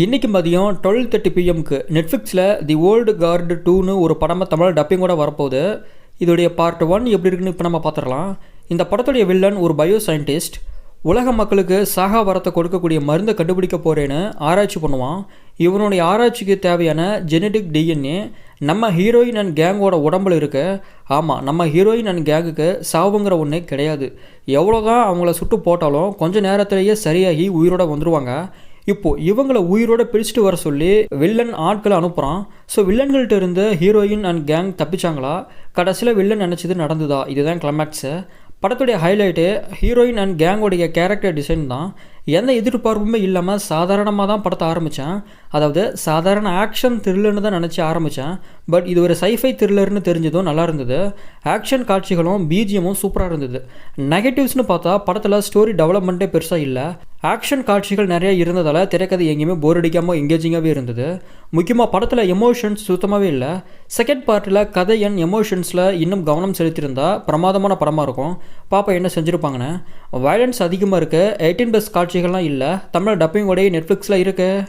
இன்றைக்கி மதியம் twelve thirty பிஎம்க்கு நெட்ஃப்ளிக்ஸில் தி ஓல்டு கார்டு டூன்னு ஒரு படமாக தமிழ் டப்பிங்கோட வரப்போகுது. இதோடைய பார்ட் ஒன் எப்படி இருக்குன்னு இப்போ நம்ம பார்த்துடலாம் இந்த படத்துடைய வில்லன் ஒரு பயோ சயின்டிஸ்ட் உலக மக்களுக்கு சாகா வரத்தை கொடுக்கக்கூடிய மருந்தை கண்டுபிடிக்க போகிறேன்னு ஆராய்ச்சி பண்ணுவான். இவனுடைய ஆராய்ச்சிக்கு தேவையான ஜெனடிக் டிஎன்ஏ நம்ம ஹீரோயின் அண்ட் கேங்கோட உடம்புல இருக்கு. ஆமாம் நம்ம ஹீரோயின் அண்ட் கேங்குக்கு சாவுங்கிற ஒன்றே கிடையாது. எவ்வளோ தான் அவங்கள சுட்டு போட்டாலும் கொஞ்சம் நேரத்திலேயே சரியாகி உயிரோட வந்துடுவாங்க இப்போ இவங்களை உயிரோட பிரிச்சுட்டு வர சொல்லி வில்லன் ஆட்களை அனுப்புகிறான் ஸோ வில்லன்கள்ட்ட இருந்து ஹீரோயின் அண்ட் கேங் தப்பிச்சாங்களா? கடைசியில் வில்லன் நினச்சது நடந்துதா? இதுதான் கிளைமேக்ஸு படத்துடைய ஹைலைட்டு ஹீரோயின் அண்ட் கேங்கோடைய கேரக்டர் டிசைன் தான். எந்த எதிர்பார்ப்புமே இல்லாமல் சாதாரணமாக தான் படத்தை ஆரம்பித்தேன் அதாவது சாதாரண ஆக்ஷன் த்ரில்லர்னு தான் நினச்சி ஆரம்பித்தேன் பட் இது ஒரு சைஃபை த்ரில்லர்னு தெரிஞ்சதும் நல்லா இருந்தது. ஆக்ஷன் காட்சிகளும் பிஜிஎமும் சூப்பராக இருந்தது. நெகட்டிவ்ஸ்னு பார்த்தா படத்தில் ஸ்டோரி டெவலப்மெண்ட்டே பெருசாக இல்லை. ஆக்ஷன் காட்சிகள் நிறைய இருந்ததால் திரைக்கதை எங்கேயுமே போர் அடிக்காமல் எங்கேஜிங்காகவே இருந்தது. முக்கியமாக படத்தில் எமோஷன்ஸ் சுத்தமாகவே இல்லை. செகண்ட் பார்ட்டில் கதை என் எமோஷன்ஸில் இன்னும் கவனம் செலுத்தியிருந்தால் பிரமாதமான படமாக இருக்கும். பாப்பா என்ன செஞ்சுருப்பாங்கன்னு? வயலன்ஸ் அதிகமாக இருக்குது எயிட்டீன் ப்ளஸ் காட்சிகள்லாம் இல்லை. தமிழ் டப்பிங்கோடைய நெட்ஃப்ளிக்ஸில் இருக்குது